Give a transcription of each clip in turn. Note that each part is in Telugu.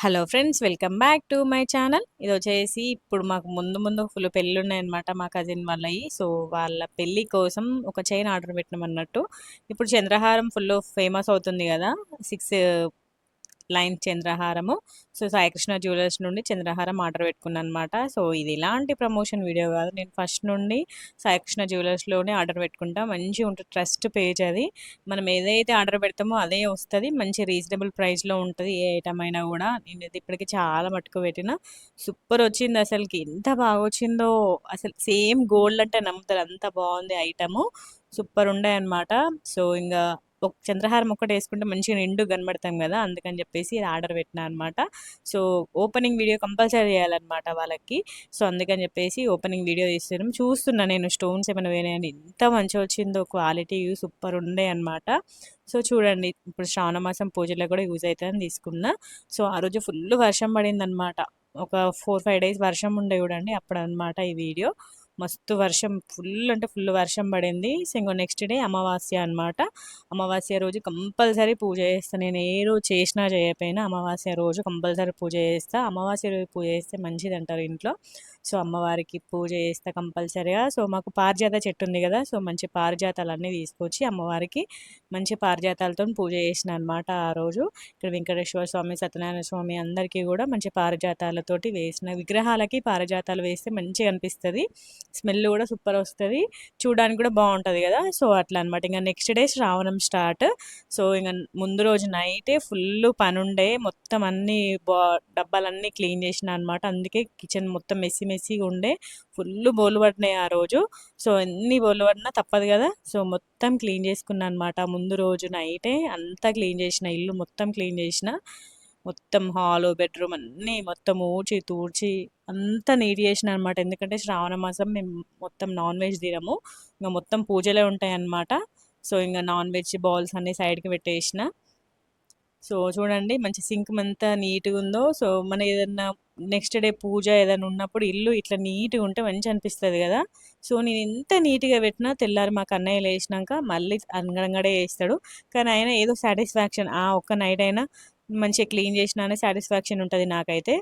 Hello friends welcome back to my channel. ఇది వచ్చేసి ఇప్పుడు మాకు ముందు ముందు ఫుల్ పెళ్ళి ఉన్నాయన్నమాట మా కజిన్ వాళ్ళవి సో వాళ్ళ పెళ్ళి కోసం ఒక చైన్ ఆర్డర్ పెట్టినాం అన్నట్టు ఇప్పుడు చంద్రహారం ఫుల్ ఫేమస్ అవుతుంది కదా సిక్స్ లైన్ చంద్రహారము. సో సాయికృష్ణ జ్యువెలర్స్ నుండి చంద్రహారం ఆర్డర్ పెట్టుకున్నాను అనమాట సో ఇది ఇలాంటి ప్రమోషన్ వీడియో కాదు. నేను ఫస్ట్ నుండి సాయికృష్ణ జ్యువెలర్స్లోనే ఆర్డర్ పెట్టుకుంటా. మంచిగా ఉంటుంది ట్రస్ట్ పేజ్ అది. మనం ఏదైతే ఆర్డర్ పెడతామో అదే వస్తుంది. మంచి రీజనబుల్ ప్రైస్లో ఉంటుంది ఏ ఐటమ్ అయినా కూడా. నేను ఇది ఇప్పటికీ చాలా మట్టుకు పెట్టిన. సూపర్ వచ్చింది అసలుకి. ఎంత బాగా వచ్చిందో. అసలు సేమ్ గోల్డ్ అంటే నమ్ముతారు. అంత బాగుంది ఐటము. సూపర్ ఉండే అనమాట సో ఇంకా ఒక చంద్రహారం ఒక్కటి వేసుకుంటే మంచిగా నిండు కనబడతాం కదా అందుకని చెప్పేసి ఆర్డర్ పెట్టినా అనమాట సో ఓపెనింగ్ వీడియో కంపల్సరీ చేయాలన్నమాట వాళ్ళకి. సో అందుకని చెప్పేసి ఓపెనింగ్ వీడియో తీస్తున్నాం. చూస్తున్నా నేను స్టోన్స్ ఏమైనా వేయని ఎంత మంచిగా వచ్చిందో క్వాలిటీ సూపర్ ఉండే అనమాట సో చూడండి ఇప్పుడు శ్రావణ మాసం కూడా యూజ్ అవుతుందని తీసుకున్నా. సో ఆ రోజు ఫుల్ వర్షం పడిందనమాట ఒక ఫోర్ ఫైవ్ డేస్ వర్షం ఉండే చూడండి అప్పుడు అనమాట ఈ వీడియో. మస్తు వర్షం ఫుల్ అంటే ఫుల్ వర్షం పడింది. సో నెక్స్ట్ డే అమావాస్య అనమాట అమావాస్య రోజు కంపల్సరీ పూజ చేస్తాను నేను ఏ రోజు చేసినా చేయకపోయినా అమావాస్య రోజు కంపల్సరీ పూజ చేస్తా. అమావాస్య రోజు పూజ చేస్తే మంచిది అంటారు ఇంట్లో. సో అమ్మవారికి పూజ చేస్తే కంపల్సరిగా. సో మాకు పారిజాత చెట్టు ఉంది కదా సో మంచి పారిజాతాలన్నీ తీసుకొచ్చి అమ్మవారికి మంచి పారిజాతాలతో పూజ చేసిన అనమాట ఆ రోజు. ఇక్కడ వెంకటేశ్వర స్వామి సత్యనారాయణ స్వామి అందరికీ కూడా మంచి పారిజాతాలతోటి వేసిన విగ్రహాలకి పారిజాతాలు వేస్తే మంచిగా అనిపిస్తుంది. స్మెల్ కూడా సూపర్ వస్తుంది. చూడడానికి కూడా బాగుంటుంది కదా. సో అట్లా అనమాట ఇంకా నెక్స్ట్ డే శ్రావణం స్టార్ట్. సో ఇంకా ముందు రోజు నైటే ఫుల్ పనుండే. మొత్తం అన్ని బా డబ్బాలన్నీ క్లీన్ చేసిన అనమాట అందుకే కిచెన్ మొత్తం మెస్సి మెస్సి స్పైసీగా ఉండే ఫుల్ బోలు పడినాయి ఆ రోజు. సో ఎన్ని బోలు పడినా తప్పదు కదా. సో మొత్తం క్లీన్ చేసుకున్నాను అనమాట ముందు రోజు నైటే అంతా క్లీన్ చేసిన ఇల్లు మొత్తం క్లీన్ చేసిన. మొత్తం హాల్ బెడ్రూమ్ అన్నీ మొత్తం ఊడ్చి తూడ్చి అంతా నీట్ చేసిన అనమాట ఎందుకంటే శ్రావణ మాసం మేము మొత్తం నాన్ వెజ్ తినము. ఇంకా మొత్తం పూజలే ఉంటాయి అన్నమాట. సో ఇంకా నాన్ వెజ్ బాల్స్ అన్నీ సైడ్కి పెట్టేసిన. సో చూడండి మంచి సింక్ అంతా నీట్గా ఉందో. సో మన ఏదన్నా నెక్స్ట్ డే పూజ ఏదైనా ఉన్నప్పుడు ఇల్లు ఇట్లా నీట్గా ఉంటే మంచి అనిపిస్తుంది కదా. సో నేను ఎంత నీట్గా పెట్టినా తెల్లారి మాకు అన్నయ్యలు లేచినాక మళ్ళీ అంగడంగడే వేస్తాడు కానీ ఆయన ఏదో సాటిస్ఫాక్షన్ ఆ ఒక్క నైట్ అయినా మంచిగా క్లీన్ చేసినా అనే సాటిస్ఫాక్షన్ ఉంటుంది నాకైతే.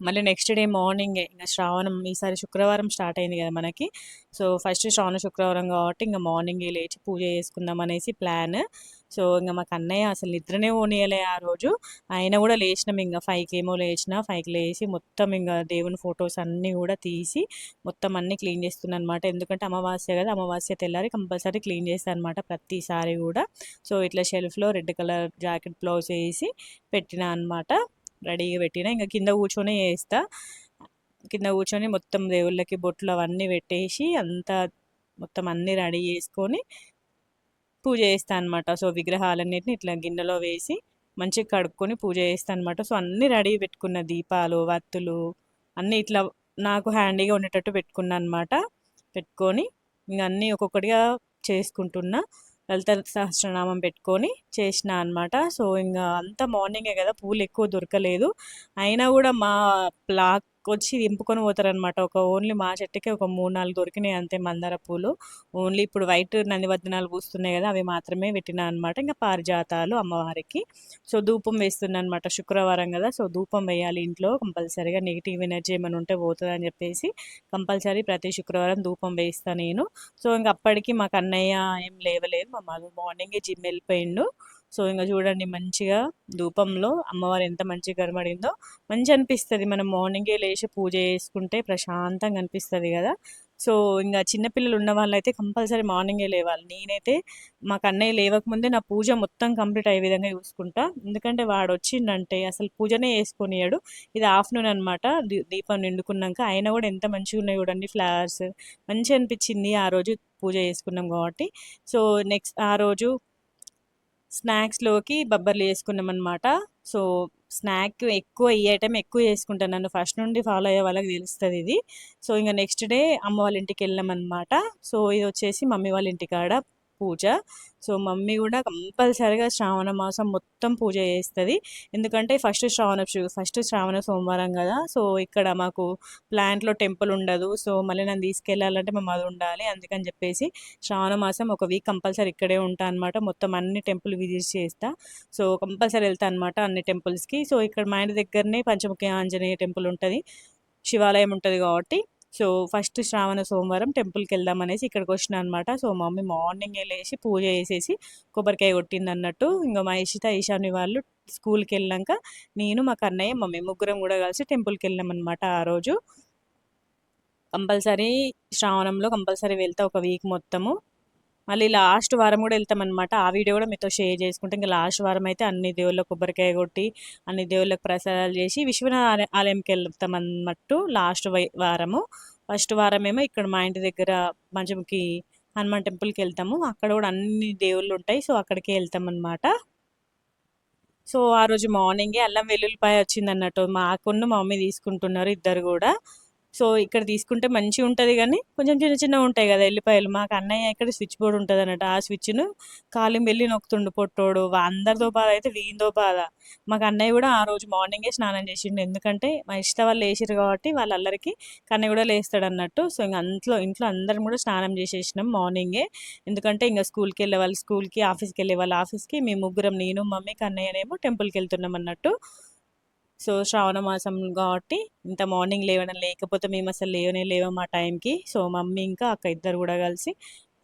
మళ్ళీ నెక్స్ట్ డే మార్నింగ్ ఇంకా శ్రావణం ఈసారి శుక్రవారం స్టార్ట్ అయింది కదా మనకి. సో ఫస్ట్ శ్రావణ శుక్రవారం కాబట్టి ఇంకా మార్నింగే లేచి పూజ చేసుకుందాం అనేసి ప్లాన్ సో ఇంకా మాకు అన్నయ్య అసలు నిద్రనే పోనీయలే ఆ రోజు. ఆయన కూడా లేచినాం ఇంకా ఫైవ్కి ఏమో లేచిన ఫైవ్కి లేచి మొత్తం ఇంకా దేవుని ఫొటోస్ అన్నీ కూడా తీసి మొత్తం అన్నీ క్లీన్ చేస్తున్నా అనమాట ఎందుకంటే అమావాస్య కదా అమావాస్య తెల్లారి కంపల్సరీ క్లీన్ చేస్తాను అనమాట ప్రతిసారి కూడా. సో ఇట్లా షెల్ఫ్లో రెడ్ కలర్ జాకెట్ బ్లౌజ్ వేసి పెట్టినా అనమాట రెడీగా పెట్టినా. ఇంకా కింద కూర్చొని వేస్తా కింద కూర్చొని మొత్తం దేవుళ్ళకి బొట్లు అవన్నీ పెట్టేసి అంతా మొత్తం అన్నీ రెడీ చేసుకొని పూజ చేస్తాను అనమాట సో విగ్రహాలన్నిటిని ఇట్లా గిన్నెలో వేసి మంచిగా కడుక్కొని పూజ చేస్తాను అనమాట సో అన్నీ రెడీ పెట్టుకున్న దీపాలు వత్తులు అన్నీ ఇట్లా నాకు హ్యాండీగా ఉండేటట్టు పెట్టుకున్నా అనమాట పెట్టుకొని ఇంక అన్నీ ఒక్కొక్కటిగా చేసుకుంటున్నా. లలిత సహస్రనామం పెట్టుకొని చేసిన అనమాట సో ఇంకా అంత మార్నింగే కదా పూలు ఎక్కువ దొరకలేదు. అయినా కూడా మా ప్లాక్ వచ్చి దింపుకొని పోతారనమాట ఒక ఓన్లీ మా చెట్టుకి ఒక మూడు నాలుగు దొరికినాయి అంతే మందార పూలు. ఓన్లీ ఇప్పుడు వైట్ నందివర్ధనాలు పూస్తున్నాయి కదా అవి మాత్రమే పెట్టినా అనమాట ఇంకా పారిజాతాలు అమ్మవారికి. సో ధూపం వేస్తున్నా అనమాట శుక్రవారం కదా సో ధూపం వేయాలి ఇంట్లో కంపల్సరీగా. నెగిటివ్ ఎనర్జీ ఏమైనా ఉంటే పోతుందని చెప్పేసి కంపల్సరీ ప్రతి శుక్రవారం ధూపం వేస్తాను నేను. సో ఇంకా అప్పటికి మాకు అన్నయ్య ఏం లేవలేదు. మా మార్నింగే జిమ్ వెళ్ళిపోయిండు. సో ఇంకా చూడండి మంచిగా ధూపంలో అమ్మవారు ఎంత మంచిగా కనబడిందో మంచి అనిపిస్తుంది మనం మార్నింగే లేచి పూజ చేసుకుంటే ప్రశాంతంగా అనిపిస్తుంది కదా. సో ఇంకా చిన్నపిల్లలు ఉన్న వాళ్ళైతే కంపల్సరీ మార్నింగే లేవాలి. నేనైతే మా కన్నయ్య లేవకముందే నా పూజ మొత్తం కంప్లీట్ అయ్యే విధంగా చూసుకుంటా. ఎందుకంటే వాడు వచ్చిండంటే అసలు పూజనే వేసుకొనియాడు ఇది ఆఫ్టర్నూన్ అనమాట దీపం నిండుకున్నాక ఆయన కూడా ఎంత మంచిగా ఉన్నాయి చూడండి ఫ్లవర్స్. మంచి అనిపించింది ఆ రోజు పూజ చేసుకున్నాం కాబట్టి. సో నెక్స్ట్ ఆ రోజు స్నాక్స్లోకి బబ్బర్లు వేసుకున్నాం అనమాట సో స్నాక్ ఎక్కువ ఈ ఐటెం ఎక్కువ చేసుకుంటాను. నన్ను ఫస్ట్ నుండి ఫాలో అయ్యే వాళ్ళకి తెలుస్తుంది ఇది. సో ఇంకా నెక్స్ట్ డే అమ్మ వాళ్ళ ఇంటికి వెళ్ళామన్నమాట. సో ఇది వచ్చేసి మమ్మీ వాళ్ళ ఇంటికాడ. పూజ. సో మమ్మీ కూడా కంపల్సరిగా శ్రావణ మాసం మొత్తం పూజ చేస్తుంది. ఎందుకంటే ఫస్ట్ శ్రావణ ఫస్ట్ శ్రావణ సోమవారం కదా. సో ఇక్కడ మాకు ప్లాంట్లో టెంపుల్ ఉండదు. సో మళ్ళీ నన్ను తీసుకెళ్ళాలంటే మేము అది ఉండాలి. అందుకని చెప్పేసి శ్రావణ మాసం ఒక వీక్ కంపల్సరీ ఇక్కడే ఉంటా అనమాట మొత్తం అన్ని టెంపుల్ విజిట్ చేస్తా. సో కంపల్సరీ వెళ్తా అనమాట అన్ని టెంపుల్స్కి. సో ఇక్కడ మా ఇంటి దగ్గరనే పంచముఖి ఆంజనేయ టెంపుల్ ఉంటుంది. శివాలయం ఉంటుంది కాబట్టి సో ఫస్ట్ శ్రావణ సోమవారం టెంపుల్కి వెళ్దాం అనేసి ఇక్కడికి వచ్చిన అనమాట సో మమ్మీ మార్నింగ్ లేచి పూజ చేసేసి కొబ్బరికాయ కొట్టింది అన్నట్టు. ఇంకా మా ఇషిత ఈశాని వాళ్ళు స్కూల్కి వెళ్ళాక నేను మా కన్నయ్య మమ్మీ ముగ్గురం కూడా కలిసి టెంపుల్కి వెళ్ళామన్నమాట అనమాట ఆ రోజు. కంపల్సరీ శ్రావణంలో కంపల్సరీ వెళ్తా ఒక వీక్ మొత్తము. మళ్ళీ లాస్ట్ వారం కూడా వెళ్తామన్నమాట. ఆ వీడియో కూడా మీతో షేర్ చేసుకుంటే ఇంకా లాస్ట్ వారం అయితే అన్ని దేవుళ్ళకు కొబ్బరికాయ కొట్టి అన్ని దేవుళ్ళకి ప్రసాదాలు చేసి విశ్వనాథ ఆలయంకి వెళ్తాం అన్నట్టు లాస్ట్ వారము. ఫస్ట్ వారం ఏమో ఇక్కడ మా ఇంటి దగ్గర మంచముకి హనుమాన్ టెంపుల్కి వెళ్తాము. అక్కడ కూడా అన్ని దేవుళ్ళు ఉంటాయి. సో అక్కడికే వెళ్తాం సో ఆ రోజు మార్నింగే అల్లం వెల్లుల్లిపాయ వచ్చింది అన్నట్టు మాకున్న మా మమ్మీ తీసుకుంటున్నారు ఇద్దరు కూడా. సో ఇక్కడ తీసుకుంటే మంచిగా ఉంటుంది కానీ కొంచెం చిన్న చిన్న ఉంటాయి కదా ఎల్లిపాయలు. మాకు అన్నయ్య ఇక్కడ స్విచ్ బోర్డు ఉంటుంది అన్నట్టు ఆ స్విచ్ను కాలి వెళ్ళి నొక్కుతుండు పొట్టోడు. అందరితో బాధ అయితే వీందో బాధ మాకు అన్నయ్య కూడా ఆ రోజు మార్నింగే స్నానం చేసిండు. ఎందుకంటే మా ఇష్ట వాళ్ళు వేసారు కాబట్టి వాళ్ళందరికీ కన్నయ్య కూడా లేస్తాడు అన్నట్టు. సో ఇంక అంట్లో ఇంట్లో అందరం కూడా స్నానం చేసేసినాం మార్నింగే. ఎందుకంటే ఇంకా స్కూల్కి వెళ్ళే వాళ్ళు స్కూల్కి ఆఫీస్కి వెళ్ళే వాళ్ళు ఆఫీస్కి మేము ముగ్గురం నేను మమ్మీ కన్నయ్యనేమో టెంపుల్కి వెళ్తున్నాం అన్నట్టు. సో శ్రావణ మాసం కాబట్టి ఇంత మార్నింగ్ లేవడం లేకపోతే మేము అసలు లేవనే లేవం ఆ టైంకి. సో మమ్మీ ఇంకా అక్క ఇద్దరు కూడా కలిసి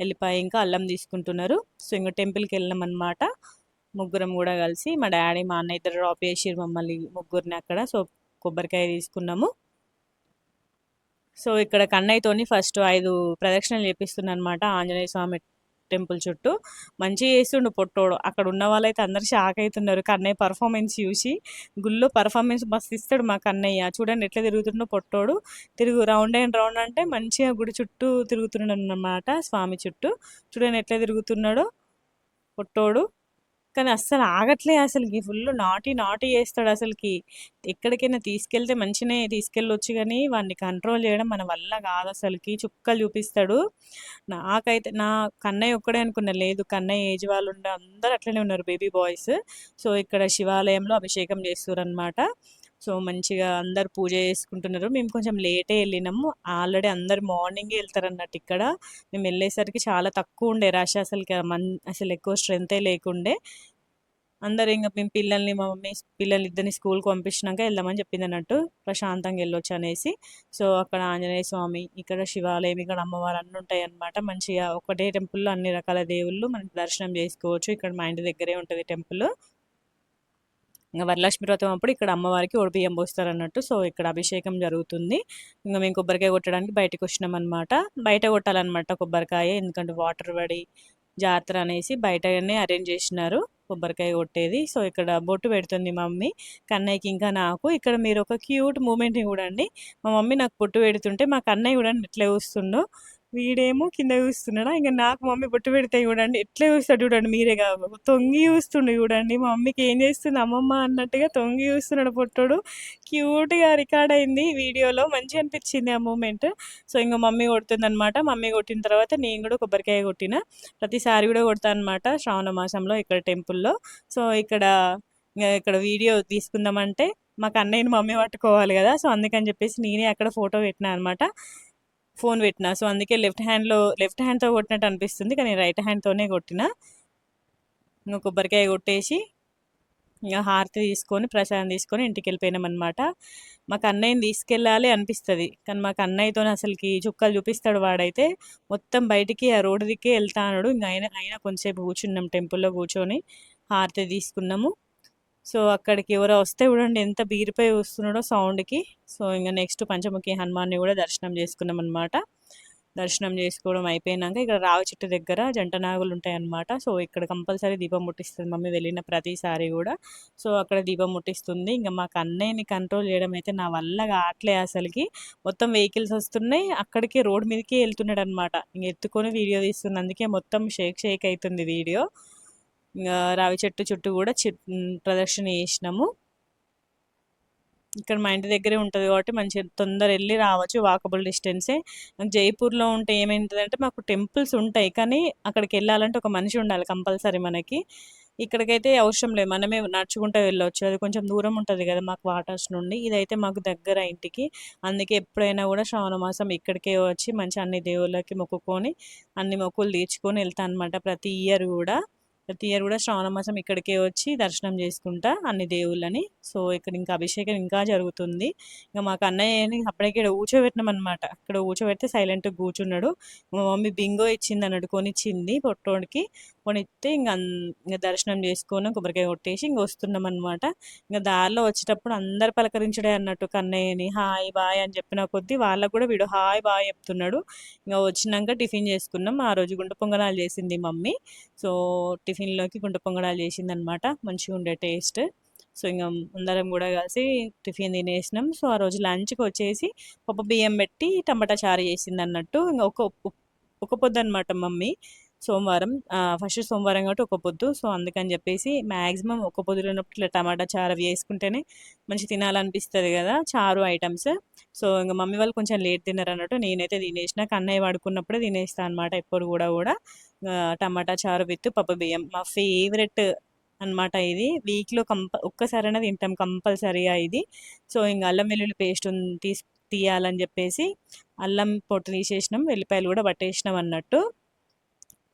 వెళ్ళిపోయి ఇంకా అల్లం తీసుకుంటున్నారు. సో ఇంకా టెంపుల్కి వెళ్ళాం అనమాట ముగ్గురం కూడా కలిసి మా డాడీ మా అన్న ఇద్దరు డ్రాప్ చేసిరు మమ్మల్ని ముగ్గురిని అక్కడ. సో కొబ్బరికాయ తీసుకున్నాము. సో ఇక్కడ కన్నయ్యతోని ఫస్ట్ ఐదు ప్రదక్షిణలు చేపిస్తున్నా అనమాట ఆంజనేయ స్వామి టెంపుల్ చుట్టూ మంచిగా చేస్తుండు పొట్టోడు. అక్కడ ఉన్న వాళ్ళైతే అందరు షాక్ అవుతున్నారు కన్నయ్య పర్ఫార్మెన్స్ చూసి గుళ్ళో పర్ఫార్మెన్స్ మస్తు ఇస్తాడు మా కన్నయ్య. చూడండి ఎట్లా తిరుగుతుండో పొట్టోడు. తిరుగు రౌండ్ అండ్ రౌండ్ అంటే మంచిగా గుడి చుట్టూ తిరుగుతున్నాడు అన్నమాట స్వామి చుట్టూ. చూడండి ఎట్లా తిరుగుతున్నాడో పొట్టోడు. కానీ అస్సలు ఆగట్లే అసలుకి. ఫుల్ నాటి నాటి చేస్తాడు అసలుకి. ఎక్కడికైనా తీసుకెళ్తే మంచినే తీసుకెళ్ళొచ్చు కానీ వాడిని కంట్రోల్ చేయడం మన వల్ల కాదు అసలుకి. చుక్కలు చూపిస్తాడు. నాకైతే నా కన్నయ్య ఒక్కడే అనుకున్నా లేదు కన్నయ్య ఏజ్ వాళ్ళు ఉండే అందరు అట్లనే ఉన్నారు బేబీ బాయ్స్. సో ఇక్కడ శివాలయంలో అభిషేకం చేస్తారు అనమాట సో మంచిగా అందరు పూజ చేసుకుంటున్నారు. మేము కొంచెం లేటే వెళ్ళినాము. ఆల్రెడీ అందరు మార్నింగే వెళ్తారన్నట్టు ఇక్కడ. మేము వెళ్ళేసరికి చాలా తక్కువ ఉండే రష్ అసలు మన్ అసలు ఎక్కువ స్ట్రెంతే లేకుండే. అందరు ఇంకా మేము పిల్లల్ని మా మమ్మీ పిల్లల్ని ఇద్దరిని స్కూల్కి పంపించినాక వెళ్దామని చెప్పింది అన్నట్టు ప్రశాంతంగా వెళ్ళొచ్చు అనేసి. సో అక్కడ ఆంజనేయ స్వామి ఇక్కడ శివాలయం ఇక్కడ అమ్మవారు అన్నీ ఉంటాయి అనమాట మంచిగా ఒకటే టెంపుల్లో అన్ని రకాల దేవుళ్ళు మనకి దర్శనం చేసుకోవచ్చు. ఇక్కడ మా ఇంటి దగ్గరే ఉంటుంది టెంపుల్. వరలక్ష్మి వ్రతం అప్పుడు ఇక్కడ అమ్మవారికి ఒడిబియ్యం పోస్తారు అన్నట్టు సో ఇక్కడ అభిషేకం జరుగుతుంది. ఇంకా మేము కొబ్బరికాయ కొట్టడానికి బయటకు వచ్చినాం అనమాట బయట కొట్టాలన్నమాట కొబ్బరికాయ. ఎందుకంటే వాటర్ పడి జాతర అనేసి బయటనే అరేంజ్ చేసినారు కొబ్బరికాయ కొట్టేది. సో ఇక్కడ బొట్టు పెడుతుంది మమ్మీ. కన్నయ్యకి ఇంకా నాకు. ఇక్కడ మీరు ఒక క్యూట్ మూమెంట్ని చూడండి. మా మమ్మీ నాకు బొట్టు పెడుతుంటే మా కన్నయ్య కూడా ఎట్లా చూస్తుండో. వీడేమో కింద చూస్తున్నాడా? ఇంకా నాకు మమ్మీ బొట్టు పెడితే చూడండి ఎట్లా చూస్తాడు చూడండి మీరే కాదు తొంగి చూస్తుండు చూడండి మా మమ్మీకి ఏం చేస్తుంది? అమ్మమ్మ అన్నట్టుగా తొంగి చూస్తున్నాడు పొట్టుడు క్యూట్గా రికార్డ్ అయింది వీడియోలో మంచి అనిపించింది ఆ మూమెంట్. సో ఇంకా మమ్మీ కొడుతుంది అనమాట మమ్మీ కొట్టిన తర్వాత నేను కూడా కొబ్బరికాయ కొట్టిన. ప్రతిసారి కూడా కొడతా అనమాట శ్రావణ మాసంలో ఇక్కడ టెంపుల్లో. సో ఇక్కడ ఇక్కడ వీడియో తీసుకుందామంటే మాకు అన్నయ్యని మమ్మీ పట్టుకోవాలి కదా. సో అందుకని చెప్పేసి నేనే అక్కడ ఫోటో పెట్టినా అనమాట ఫోన్ పెట్టిన. సో అందుకే లెఫ్ట్ హ్యాండ్లో లెఫ్ట్ హ్యాండ్తో కొట్టినట్టు అనిపిస్తుంది. కానీ రైట్ హ్యాండ్తోనే కొట్టిన. ఇంకా కొబ్బరికాయ కొట్టేసి ఇంకా హారతి తీసుకొని ప్రసాదం తీసుకొని ఇంటికి వెళ్ళిపోయినామన్నమాట మాకు అన్నయ్యని తీసుకెళ్ళాలి అనిపిస్తుంది. కానీ మాకు అన్నయ్యతో అసలుకి చుక్కలు చూపిస్తాడు వాడైతే. మొత్తం బయటికి ఆ రోడ్డు దిక్కే వెళ్తాడు ఇంకా ఆయన అయినా కొంచెంసేపు కూర్చున్నాం టెంపుల్లో కూర్చొని హారతి తీసుకున్నాము. సో అక్కడికి ఎవరో వస్తే చూడండి ఎంత బీరిపై వస్తున్నాడో సౌండ్కి. సో ఇంకా నెక్స్ట్ పంచముఖి హనుమాన్ని కూడా దర్శనం చేసుకున్నాం అనమాట దర్శనం చేసుకోవడం అయిపోయినాక ఇక్కడ రావి చెట్టు దగ్గర జంట నాగులు ఉంటాయన్నమాట. సో ఇక్కడ కంపల్సరీ దీపం ముట్టిస్తుంది మమ్మీ వెళ్ళిన ప్రతిసారి కూడా. సో అక్కడ దీపం ముట్టిస్తుంది. ఇంకా మాకు అన్నయ్యని కంట్రోల్ చేయడం అయితే నా వల్ల కావట్లే అసలుకి. మొత్తం వెహికల్స్ వస్తున్నాయి. అక్కడికి రోడ్ మీదకి వెళ్తున్నాడు అనమాట ఇంక ఎత్తుకొని వీడియో తీస్తుంది అందుకే మొత్తం షేక్ షేక్ అవుతుంది వీడియో. రావి చెట్టు చుట్టూ కూడా ప్రదర్శన చేసినాము. ఇక్కడ మా ఇంటి దగ్గరే ఉంటుంది కాబట్టి మంచి తొందర వెళ్ళి రావచ్చు వాకబుల్ డిస్టెన్సే. జైపూర్లో ఉంటే ఏమైందంటే మాకు టెంపుల్స్ ఉంటాయి కానీ అక్కడికి వెళ్ళాలంటే ఒక మనిషి ఉండాలి కంపల్సరీ మనకి. ఇక్కడికైతే అవసరం లేదు. మనమే నడుచుకుంటూ వెళ్ళవచ్చు అది కొంచెం దూరం ఉంటుంది కదా మాకు వాటర్స్ నుండి. ఇదైతే మాకు దగ్గర ఇంటికి. అందుకే ఎప్పుడైనా కూడా శ్రావణ మాసం ఇక్కడికే వచ్చి మంచి అన్ని దేవుళ్ళకి మొక్కుకొని అన్ని మొక్కులు తీర్చుకొని వెళ్తాను అనమాట ప్రతి ఇయర్ కూడా. ప్రతి ఇయర్ కూడా శ్రావణ మాసం ఇక్కడికే వచ్చి దర్శనం చేసుకుంటా అన్ని దేవుళ్ళని. సో ఇక్కడ ఇంకా అభిషేకం ఇంకా జరుగుతుంది. ఇంకా మాకు అన్నయ్యని అప్పటికి ఇక్కడ కూర్చోబెట్టినాం అనమాట ఇక్కడ కూర్చోబెడితే సైలెంట్గా కూర్చున్నాడు. మా మమ్మీ బింగో ఇచ్చింది అన్నట్టు కొనిచ్చింది పొట్టోడికి. కొనిస్తే ఇంకా ఇంకా దర్శనం చేసుకొని కొబ్బరికాయ కొట్టేసి ఇంక వస్తున్నాం అనమాట ఇంకా దారిలో వచ్చేటప్పుడు అందరు పలకరించడే అన్నట్టు కన్నయ్యని హాయ్ బాయ్ అని చెప్పిన కొద్దీ వాళ్ళకు కూడా వీడు హాయ్ బాయ్ చెప్తున్నాడు. ఇంకా వచ్చినాక టిఫిన్ చేసుకున్నాం. ఆ రోజు గుండె పొంగనాలు చేసింది మమ్మీ. సో టిఫిన్లోకి గుంట పొంగనాలు చేసింది అనమాట మంచిగా ఉండే టేస్ట్. సో ఇంకా అందరం కూడా కలిసి టిఫిన్ తినేసినాం. సో ఆ రోజు లంచ్కి వచ్చేసి పప్పు బియ్యం పెట్టి టమాటా చారు చేసింది అన్నట్టు ఇంకా ఒక ఒక పొద్దు అనమాట మమ్మీ. సోమవారం ఫస్ట్ సోమవారం కాబట్టి ఒక పొద్దు. సో అందుకని చెప్పేసి మ్యాక్సిమం ఒక పొద్దు ఉన్నప్పుడు ఇట్లా టమాటా చారు వేసుకుంటేనే మంచి తినాలనిపిస్తుంది కదా చారు ఐటమ్స్. సో ఇంకా మమ్మీ వాళ్ళు కొంచెం లేట్ తిన్నారు అన్నట్టు నేనైతే తినేసిన. కన్నయ్య వాడుకున్నప్పుడే తినేస్తాను అనమాట ఎప్పుడు కూడా కూడా. టమాటా చారు విత్ పప్పు బియ్యం. మా ఫేవరెట్ అనమాట ఇది. వీక్లో కంప ఒక్కసారైనా తింటాం కంపల్సరీగా ఇది. సో ఇంకా అల్లం వెల్లుల్లి పేస్ట్ తీసి తీయాలని చెప్పేసి అల్లం పొట్టు తీసేసినాం. వెల్లిపాయలు కూడా పట్టేసినాం అన్నట్టు.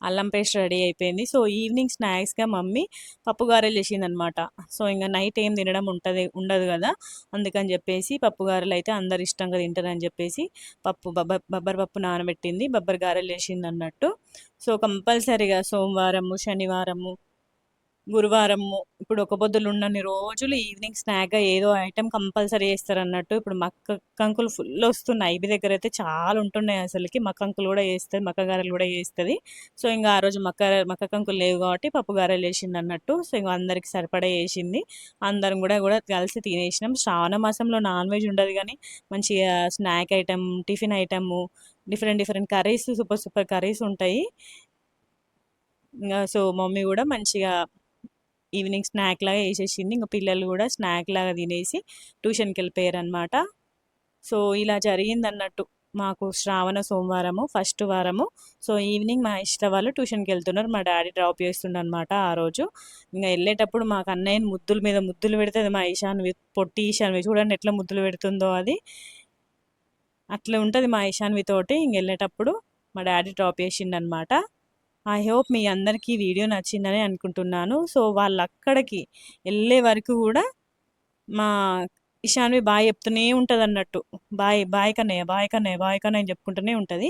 అల్లం పేస్ట్ రెడీ అయిపోయింది. సో ఈవినింగ్ స్నాక్స్గా మమ్మీ పప్పు గారెలు చేసిందనమాట. సో ఇంకా నైట్ ఏం తినడం ఉంటుంది ఉండదు కదా. అందుకని చెప్పేసి పప్పు గారెలు అయితే అందరు ఇష్టంగా తింటారని చెప్పేసి పప్పు బబ్బర్ బబ్బర్ పప్పు నానబెట్టింది. బబ్బర్ గారెలు చేసింది అన్నట్టు సో కంపల్సరీగా సోమవారము శనివారము గురువారము ఇప్పుడు ఒక బొద్దులు ఉన్నన్ని రోజులు ఈవినింగ్ స్నాక్గా ఏదో ఐటెం కంపల్సరీ చేస్తారు అన్నట్టు ఇప్పుడు మక్క కంకులు ఫుల్ వస్తున్నాయి. ఇవి దగ్గర అయితే చాలా ఉంటున్నాయి అసలుకి. మక్క కంకులు కూడా వేస్తుంది మక్క గారెలు కూడా వేస్తుంది సో ఇంకా ఆ రోజు మక్క మక్క కంకులు లేవు కాబట్టి పప్పు గారెలు వేసింది అన్నట్టు సో ఇంకా అందరికి సరిపడా వేసింది అందరం కూడా కూడా కలిసి తినేసినాం. శ్రావణ మాసంలో నాన్ వెజ్ ఉండదు కానీ మంచిగా snack item tiffin item different different curries super super curries ఉంటాయి. ఇంకా సో మమ్మీ కూడా మంచిగా ఈవినింగ్ స్నాక్ లాగా వేసేసింది ఇంకా పిల్లలు కూడా స్నాక్ లాగా తినేసి ట్యూషన్కి వెళ్ళిపోయారు అనమాట సో ఇలా జరిగింది అన్నట్టు మాకు శ్రావణ సోమవారము ఫస్ట్ వారము. సో ఈవినింగ్ మా ఇష్ట వాళ్ళు ట్యూషన్కి వెళ్తున్నారు మా డాడీ డ్రాప్ చేస్తుండనమాట ఆ రోజు. ఇంకా వెళ్ళేటప్పుడు మాకు అన్నయ్యని ముద్దుల మీద ముద్దులు పెడుతుంది మా ఈశాన్వి పొట్టి ఈశాన్వి చూడండి ఎట్లా ముద్దులు పెడుతుందో అది. అట్లా ఉంటుంది మా ఈశాన్వి తోటి ఇంక వెళ్ళేటప్పుడు మా డాడీ డ్రాప్ చేసిండనమాట ఐ హోప్ మీ అందరికీ వీడియో నచ్చిందని అనుకుంటున్నాను. సో వాళ్ళు అక్కడికి వెళ్ళే వరకు కూడా మా ఇషాన్వి బాయ్ చెప్తూనే ఉంటుంది అన్నట్టు bye bye Kannayya bye Kannayya bye Kannayya చెప్పుకుంటూనే ఉంటుంది.